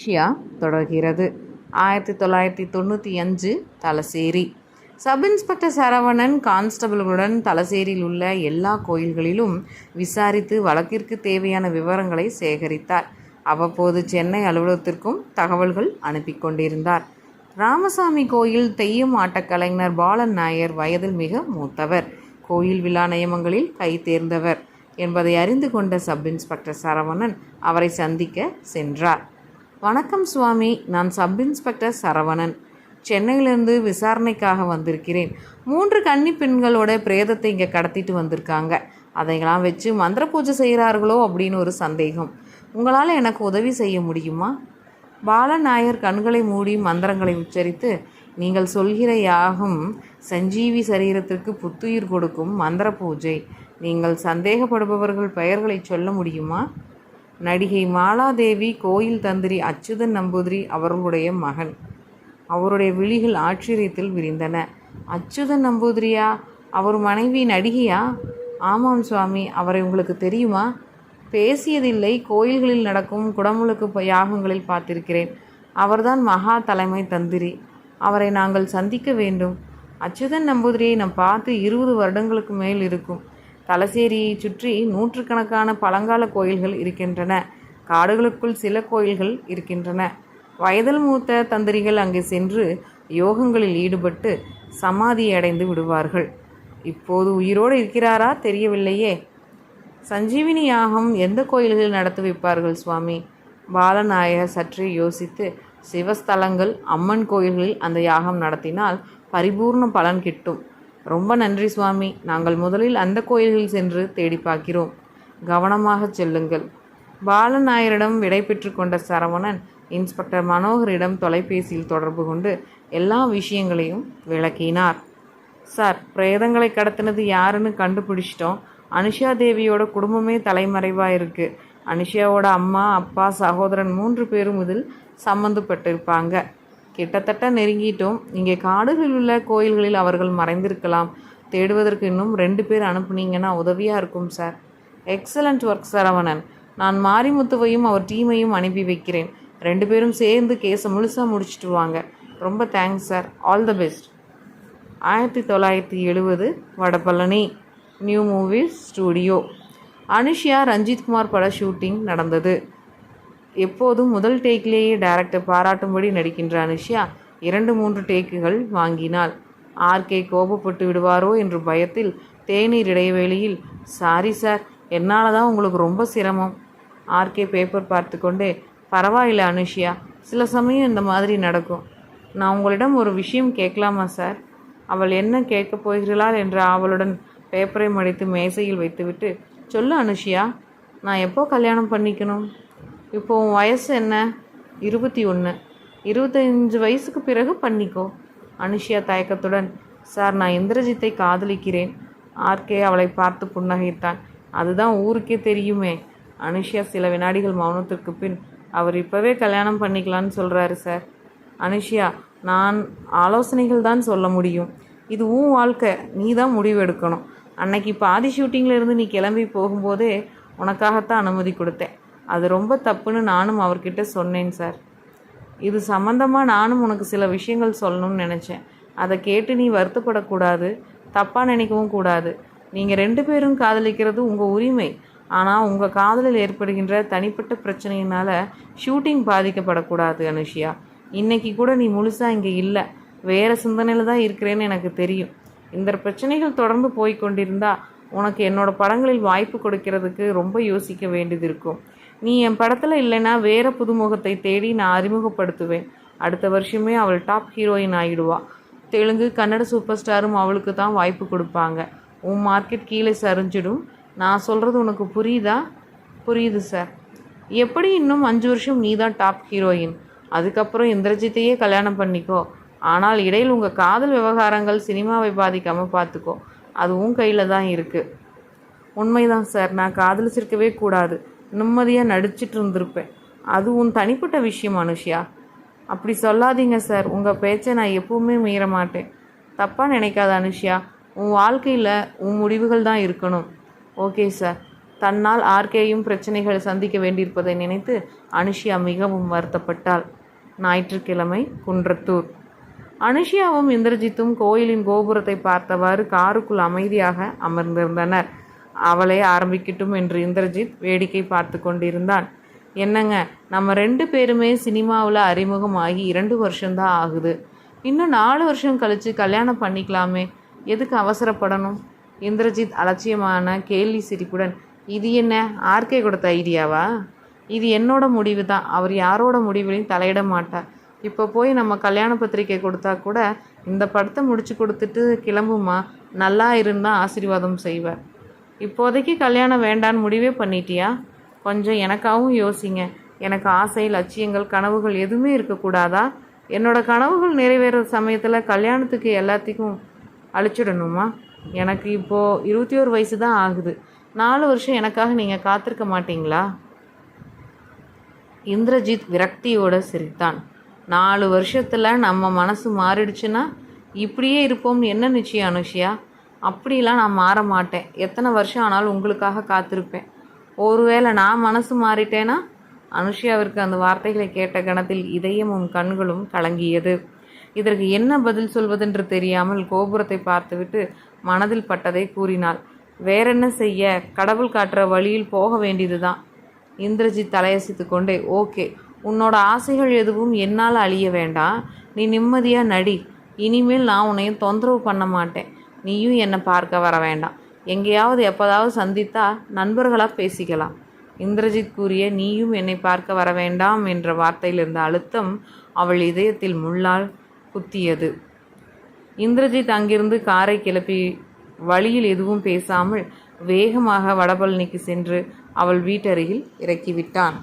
ஷியா தொடர்கிறது. ஆயிரத்தி தொள்ளாயிரத்தி தொண்ணூற்றி அஞ்சு தலசேரி. சப் இன்ஸ்பெக்டர் சரவணன் கான்ஸ்டபிள்களுடன் தலசேரியில் உள்ள எல்லா கோயில்களிலும் விசாரித்து வழக்கிற்கு தேவையான விவரங்களை சேகரித்தார். அவ்வப்போது சென்னை அலுவலகத்திற்கும் தகவல்கள் அனுப்பி கொண்டிருந்தார். ராமசாமி கோயில் தெய்யம் ஆட்டக்கலைஞர் பாலன் நாயர் வயதில் மிக மூத்தவர். கோயில் விழா நியமங்களில் கை தேர்ந்தவர் என்பதை அறிந்து கொண்ட சப் இன்ஸ்பெக்டர் சரவணன் அவரை சந்திக்க சென்றார். வணக்கம் சுவாமி. நான் சப் இன்ஸ்பெக்டர் சரவணன். சென்னையிலேருந்து விசாரணைக்காக வந்திருக்கிறேன். மூன்று கன்னி பெண்களோட பிரேதத்தை இங்கே கடத்திட்டு வந்திருக்காங்க. அதையெல்லாம் வச்சு மந்திர பூஜை செய்கிறார்களோ அப்படின்னு ஒரு சந்தேகம். உங்களால் எனக்கு உதவி செய்ய முடியுமா? பாலநாயர் கண்களை மூடி மந்திரங்களை உச்சரித்து நீங்கள் சொல்கிற யாகம் சஞ்சீவி சரீரத்திற்கு புத்துயிர் கொடுக்கும் மந்திர பூஜை. நீங்கள் சந்தேகப்படுபவர்கள் பெயர்களை சொல்ல முடியுமா? நடிகை மாலாதேவி கோயில் தந்திரி அச்சுதன் நம்பூதிரி அவர்களுடைய மகன் அவருடைய விழிகள் ஆச்சரியத்தில் விரிந்தன. அச்சுதன் நம்பூதிரியா? அவர் மனைவி நடிகையா? ஆமாம் சுவாமி அவரை உங்களுக்கு தெரியுமா? பேசியதில்லை. கோயில்களில் நடக்கும் குடமுழுக்கு யாகங்களில் பார்த்திருக்கிறேன். அவர்தான் மகா தலைமை தந்திரி. அவரை நாங்கள் சந்திக்க வேண்டும். அச்சுதன் நம்பூதிரியை நாம் பார்த்து இருபது வருடங்களுக்கு மேல் இருக்கும். தலசேரியை சுற்றி நூற்றுக்கணக்கான பழங்கால கோயில்கள் இருக்கின்றன. காடுகளுக்குள் சில கோயில்கள் இருக்கின்றன. வயதில் மூத்த தந்திரிகள் அங்கே சென்று யோகங்களில் ஈடுபட்டு சமாதி அடைந்து விடுவார்கள். இப்போது உயிரோடு இருக்கிறாரா தெரியவில்லையே. சஞ்சீவினி யாகம் எந்த கோயில்களில் நடத்தி வைப்பார்கள் சுவாமி? பாலநாயகர் சற்றே யோசித்து சிவஸ்தலங்கள் அம்மன் கோயில்களில் அந்த யாகம் நடத்தினால் பரிபூர்ண பலன் கிட்டும். ரொம்ப நன்றி சுவாமி. நாங்கள் முதலில் அந்த கோயில்களில் சென்று தேடி பார்க்கிறோம். கவனமாக செல்லுங்கள். பாலநாயரிடம் விடை பெற்று கொண்ட சரவணன் இன்ஸ்பெக்டர் மனோகரிடம் தொலைபேசியில் தொடர்பு கொண்டு எல்லா விஷயங்களையும் விளக்கினார். சார் பிரேதங்களை கடத்தினது யாருன்னு கண்டுபிடிச்சிட்டோம். அனுஷா தேவியோட குடும்பமே தலைமறைவாக இருக்கு. அனுஷாவோட அம்மா அப்பா சகோதரன் மூன்று பேரும் இதில் சம்மந்தப்பட்டிருப்பாங்க கிட்டத்தட்ட நெருங்கிட்டோம். இங்கே காடுகளில் உள்ள கோயில்களில் அவர்கள் மறைந்திருக்கலாம். தேடுவதற்கு இன்னும் ரெண்டு பேர் அனுப்புனீங்கன்னா உதவியாக இருக்கும் சார். Excellent work Saravanan. நான் மாரிமுத்துவையும் அவர் டீமையும் அனுப்பி வைக்கிறேன். ரெண்டு பேரும் சேர்ந்து கேஸை முழுசாக முடிச்சிட்டு வாங்க. ரொம்ப thanks sir all the best ஆயிரத்தி தொள்ளாயிரத்தி எழுபது Vadapalani new movies studio. Anushiya Ranjithkumar பட ஷூட்டிங் நடந்தது. எப்போதும் முதல் டேக்லேயே டேரக்டர் பாராட்டும்படி நடிக்கின்ற அனுஷ்யா இரண்டு மூன்று டேக்குகள் வாங்கினாள். ஆர்கே கோபப்பட்டு விடுவாரோ என்ற பயத்தில் தேநீர் இடைவேளையில் சாரி சார் என்னால் தான் உங்களுக்கு ரொம்ப சிரமம். ஆர்கே பேப்பர் பார்த்து கொண்டே பரவாயில்ல அனுஷியா சில சமயம் இந்த மாதிரி நடக்கும். நான் உங்களிடம் ஒரு விஷயம் கேட்கலாமா சார்? அவள் என்ன கேட்கப் போகிறாள்? என்ற அவளுடன் பேப்பரை மடித்து மேசையில் வைத்துவிட்டு சொல்லு அனுஷியா நான் எப்போ கல்யாணம் பண்ணிக்கணும்? இப்போ உன் வயசு என்ன? இருபத்தி ஒன்று இருபத்தஞ்சு வயசுக்கு பிறகு பண்ணிக்கோ. அனுஷியா தயக்கத்துடன் சார் நான் இந்திரஜித்தை காதலிக்கிறேன். ஆர்கே அவளை பார்த்து புன்னகைத்தான். அதுதான் ஊருக்கே தெரியுமே அனுஷியா சில வினாடிகள் மௌனத்திற்கு பின் அவர் இப்போவே கல்யாணம் பண்ணிக்கலான்னு சொல்கிறாரு சார். அனுஷியா நான் ஆலோசனைகள் தான் சொல்ல முடியும். இது உன் வாழ்க்கை. நீ தான் முடிவு எடுக்கணும். அன்னைக்கு பாதி ஷூட்டிங்கில் இருந்து நீ கிளம்பி போகும்போதே உனக்காகத்தான் அனுமதி கொடுத்தேன். அது ரொம்ப தப்புன்னு நானும் அவர்கிட்ட சொன்னேன் சார். இது சம்மந்தமாக நானும் உனக்கு சில விஷயங்கள் சொல்லணும்னு நினச்சேன். அதை கேட்டு நீ வருத்தப்படக்கூடாது தப்பாக நினைக்கவும் கூடாது. நீங்கள் ரெண்டு பேரும் காதலிக்கிறது உங்கள் உரிமை. ஆனால் உங்கள் காதலில் ஏற்படுகின்ற தனிப்பட்ட பிரச்சனையினால் ஷூட்டிங் பாதிக்கப்படக்கூடாது அனுஷியா. இன்றைக்கி கூட நீ முழுசாக இங்கே இல்லை. வேறு சிந்தனையில் தான் இருக்கிறேன்னு எனக்கு தெரியும். இந்த பிரச்சனைகள் தொடர்ந்து போய் உனக்கு என்னோடய படங்களில் வாய்ப்பு கொடுக்கறதுக்கு ரொம்ப யோசிக்க வேண்டியது இருக்கும். நீ என் படத்தில் இல்லைன்னா வேற புதுமுகத்தை தேடி நான் அறிமுகப்படுத்துவேன். அடுத்த வருஷமே அவள் டாப் ஹீரோயின் ஆகிடுவா தெலுங்கு கன்னட சூப்பர் ஸ்டாரும் அவளுக்கு தான் வாய்ப்பு கொடுப்பாங்க. உன் மார்க்கெட் கீழே சரிஞ்சிடும். நான் சொல்கிறது உனக்கு புரியுதா? புரியுது சார் எப்படி இன்னும் அஞ்சு வருஷம் நீ தான் டாப் ஹீரோயின் அதுக்கப்புறம் இந்திரஜித்தையே கல்யாணம் பண்ணிக்கோ. ஆனால் இடையில் உங்கள் காதல் விவகாரங்கள் சினிமாவை பாதிக்காமல் பார்த்துக்கோ அதுவும் கையில் தான் இருக்குது உண்மைதான் சார் நான் காதலிச்சிருக்கவே கூடாது. நிம்மதியாக நடிச்சிட்டு இருந்திருப்பேன். அது உன் தனிப்பட்ட விஷயம் அனுஷ்யா. அப்படி சொல்லாதீங்க சார். உங்கள் பேச்சை நான் எப்பவுமே மீற மாட்டேன். தப்பாக நினைக்காத அனுஷியா. உன் வாழ்க்கையில் உன் முடிவுகள் தான் இருக்கணும். Okay sir. தன்னால் ஆர்கேயும் பிரச்சனைகள் சந்திக்க வேண்டியிருப்பதை நினைத்து அனுஷியா மிகவும் வருத்தப்பட்டாள். ஞாயிற்றுக்கிழமை குன்றத்தூர். அனுஷியாவும் இந்திரஜித்தும் கோயிலின் கோபுரத்தை பார்த்தவாறு காருக்குள் அமைதியாக அமர்ந்திருந்தனர். அவளே ஆரம்பிக்கட்டும் என்று இந்திரஜித் வேடிக்கை பார்த்து கொண்டிருந்தான். என்னங்க நம்ம ரெண்டு பேருமே சினிமாவில் அறிமுகமாகி இரண்டு வருஷம்தான் ஆகுது. இன்னும் நாலு வருஷம் கழித்து கல்யாணம் பண்ணிக்கலாமே. எதுக்கு அவசரப்படணும்? இந்திரஜித் அலட்சியமான கேள்வி சிரிப்புடன் இது என்ன? ஆர்கே கொடுத்த ஐடியாவா? இது என்னோட முடிவு தான் அவர் யாரோட முடிவுலையும் தலையிட மாட்டார் இப்போ போய் நம்ம கல்யாண பத்திரிக்கை கொடுத்தா கூட இந்த படத்தை முடிச்சு கொடுத்துட்டு கிளம்புமா? நல்லா இருந்தால் ஆசீர்வாதம் செய்வார் இப்போதைக்கு கல்யாணம் வேண்டான்னு முடிவே பண்ணிட்டியா? கொஞ்சம் எனக்காகவும் யோசிங்க. எனக்கு ஆசை லட்சியங்கள் கனவுகள் எதுவுமே இருக்கக்கூடாதா? என்னோட கனவுகள் நிறைவேற சமயத்தில் கல்யாணத்துக்கு எல்லாத்துக்கும் அழிச்சிடணுமா? எனக்கு இப்போது இருபத்தி ஒரு வயசு தான் ஆகுது. நாலு வருஷம் எனக்காக நீங்கள் காத்திருக்க மாட்டீங்களா? இந்திரஜித் விரக்தியோட சிரித்தான். நாலு வருஷத்தில் நம்ம மனசு மாறிடுச்சுன்னா இப்படியே இருப்போம்னு என்ன நிச்சயம் அனுஷியா? அப்படிலாம் நான் மாற மாட்டேன். எத்தனை வருஷம் ஆனாலும் உங்களுக்காக காத்திருப்பேன். ஒருவேளை நான் மனசு மாறிட்டேனா? அனுஷியாவிற்கு அந்த வார்த்தைகளை கேட்ட கணத்தில் இதயமும் கண்களும் கலங்கியது. இதற்கு என்ன பதில் சொல்வதென்று தெரியாமல் கோபுரத்தை பார்த்துவிட்டு மனதில் பட்டதை கூறினாள். வேறென்ன செய்ய? கடவுள் காட்டுற வழியில் போக வேண்டியதுதான். இந்திரஜித் தலையசித்து கொண்டே ஓகே. உன்னோட ஆசைகள் எதுவும் என்னால் அழிய வேண்டாம். நீ நிம்மதியாக நடி. இனிமேல் நான் உன்னையும் தொந்தரவு பண்ண மாட்டேன். நீயும் என்னை பார்க்க வர வேண்டாம். எங்கேயாவது எப்போதாவது சந்தித்தா நண்பர்களாக பேசிக்கலாம். இந்திரஜித் கூறிய நீயும் என்னை பார்க்க வர வேண்டாம் என்ற வார்த்தையில் இருந்த அழுத்தம் அவள் இதயத்தில் முள்ளால் குத்தியது. இந்திரஜித் அங்கிருந்து காரை கிளப்பி வழியில் எதுவும் பேசாமல் வேகமாக வடபழனிக்கு சென்று அவள் வீட்டருகில் இறக்கிவிட்டான்.